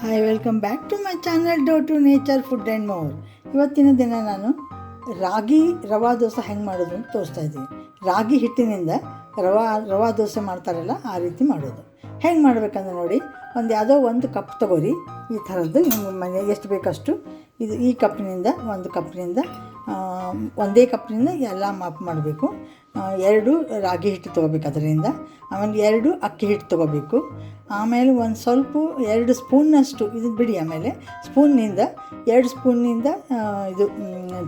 Hi welcome back to my channel do to nature food and more ಇವತ್ತಿನ ದಿನ ನಾನು ರಾಗಿ ರವಾ ದೋಸೆ ಹೆಂಗೆ ಮಾಡೋದು ಅಂತ ತೋರಿಸ್ತಾ ಇದ್ದೀನಿ. ರಾಗಿ ಹಿಟ್ಟಿನಿಂದ ರವಾ ರವಾ ದೋಸೆ ಮಾಡ್ತಾರಲ್ಲ, ಆ ರೀತಿ ಮಾಡೋದು. ಹೆಂಗೆ ಮಾಡ್ಬೇಕಂದ್ರೆ ನೋಡಿ, ಒಂದು ಯಾವುದೋ ಒಂದು ಕಪ್ ತಗೋರಿ. ಈ ಥರದ್ದು ನಿಮ್ಮ ಮನೆಗೆ ಎಷ್ಟು ಬೇಕಷ್ಟು ಇದು ಈ ಕಪ್ಪಿನಿಂದ, ಒಂದು ಕಪ್ಪಿನಿಂದ ಒಂದೇ ಕಪ್ಪಿನಿಂದ ಎಲ್ಲ ಮಾಪ್ ಮಾಡಬೇಕು. ಎರಡು ರಾಗಿ ಹಿಟ್ಟು ತೊಗೋಬೇಕು ಅದರಿಂದ. ಆಮೇಲೆ ಎರಡು ಅಕ್ಕಿ ಹಿಟ್ಟು ತೊಗೋಬೇಕು. ಆಮೇಲೆ ಒಂದು ಸ್ವಲ್ಪ ಎರಡು ಸ್ಪೂನ್ನಷ್ಟು ಇದು ಬಿಡಿ ಆಮೇಲೆ ಸ್ಪೂನ್ನಿಂದ ಎರಡು ಸ್ಪೂನ್ನಿಂದ ಇದು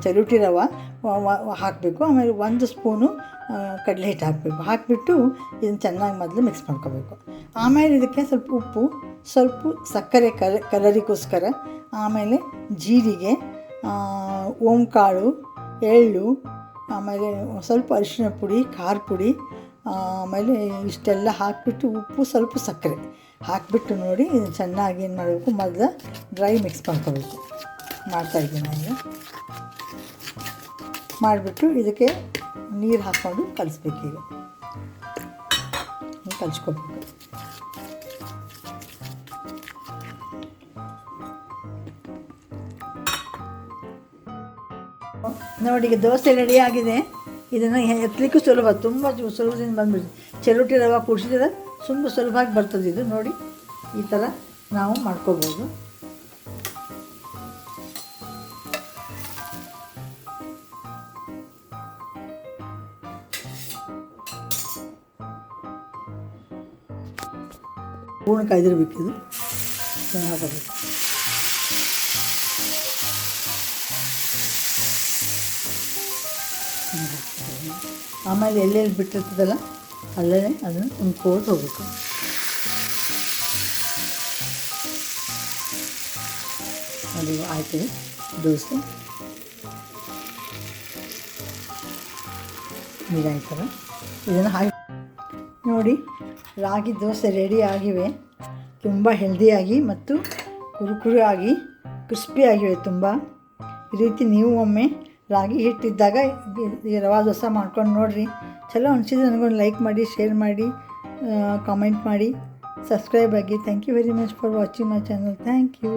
ಚರುಟಿ ರವೆ ಹಾಕಬೇಕು. ಆಮೇಲೆ ಒಂದು ಸ್ಪೂನು ಕಡಲೆ ಹಿಟ್ಟು ಹಾಕಬೇಕು. ಹಾಕಿಬಿಟ್ಟು ಇದನ್ನು ಚೆನ್ನಾಗಿ ಮೊದಲು ಮಿಕ್ಸ್ ಮಾಡ್ಕೋಬೇಕು. ಆಮೇಲೆ ಇದಕ್ಕೆ ಸ್ವಲ್ಪ ಉಪ್ಪು ಸ್ವಲ್ಪ ಸಕ್ಕರೆ ಕಲ ಕಲರಿಗೋಸ್ಕರ ಆಮೇಲೆ ಜೀರಿಗೆ ಓಂಕಾಳು, ಎಳ್ಳು, ಆಮೇಲೆ ಸ್ವಲ್ಪ ಅರಿಶಿನ ಪುಡಿ, ಖಾರ ಪುಡಿ, ಆಮೇಲೆ ಇಷ್ಟೆಲ್ಲ ಹಾಕಿಬಿಟ್ಟು ಉಪ್ಪು ಸ್ವಲ್ಪ ಸಕ್ಕರೆ ಹಾಕಿಬಿಟ್ಟು ನೋಡಿ ಚೆನ್ನಾಗಿ ಏನು ಮಾಡಬೇಕು, ಮೊದಲು ಡ್ರೈ ಮಿಕ್ಸ್ ಮಾಡ್ಕೋಬೇಕು. ಮಾಡ್ತಾಯಿದ್ದೀನಿ ನಾನು ಮಾಡಿಬಿಟ್ಟು ಇದಕ್ಕೆ ನೀರು ಹಾಕ್ಕೊಂಡು ಕಲಿಸ್ಬೇಕೀಗ ಕಲಿಸ್ಕೋಬೇಕು. ನೋಡಿ, ಈಗ ದೋಸೆ ರೆಡಿ ಆಗಿದೆ. ಇದನ್ನು ಎತ್ತಲಿಕ್ಕೂ ಸುಲಭ, ತುಂಬ ಸುಲಭದಿಂದ ಬಂದ್ಬಿಡ್ತು. ಚೆರುಟಿ ರವೆ ಕುಡಿಸಿದ್ರೆ ತುಂಬ ಸುಲಭವಾಗಿ ಬರ್ತದೆ ಇದು. ನೋಡಿ, ಈ ಥರ ನಾವು ಮಾಡ್ಕೋಬೋದು. ಪೂರ್ಣ ಕಾಯ್ದಿರ್ಬೇಕಿದು ಚೆನ್ನಾಗಿ ಆಮೇಲೆ ಎಲ್ಲೆಲ್ಲಿ ಬಿಟ್ಟಿರ್ತದಲ್ಲ, ಅಲ್ಲೇ ಅದನ್ನು ತುಂಬ್ಕೊಂಡು ಹೋಗಬೇಕು ಅದು ಆಯ್ತು, ದೋಸೆ. ಇದಾಯ್ತಲ್ಲ? ಇದನ್ನು ಹಾಕಿ ನೋಡಿ, ರಾಗಿ ದೋಸೆ ರೆಡಿ ಆಗಿವೆ. ತುಂಬ ಹೆಲ್ದಿಯಾಗಿ ಮತ್ತು ಕುರುಕುರು ಆಗಿ ಕ್ರಿಸ್ಪಿ ಆಗಿವೆ ತುಂಬ. ಈ ರೀತಿ ನೀವು ಒಮ್ಮೆ ರಾಗಿ ಹಿಟ್ಟಿದ್ದಾಗ ಈ- ರವಾ ದೋಸೆ ಮಾಡ್ಕೊಂಡು ನೋಡಿರಿ. ಚಲೋ ಅನಿಸಿದ್ರೆ ನನಗೊಂದು ಲೈಕ್ ಮಾಡಿ ಶೇರ್ ಮಾಡಿ ಕಾಮೆಂಟ್ ಮಾಡಿ. ಸಬ್ಸ್ಕ್ರೈಬ್ ಆಗಿ. Thank you very much for watching my channel thank you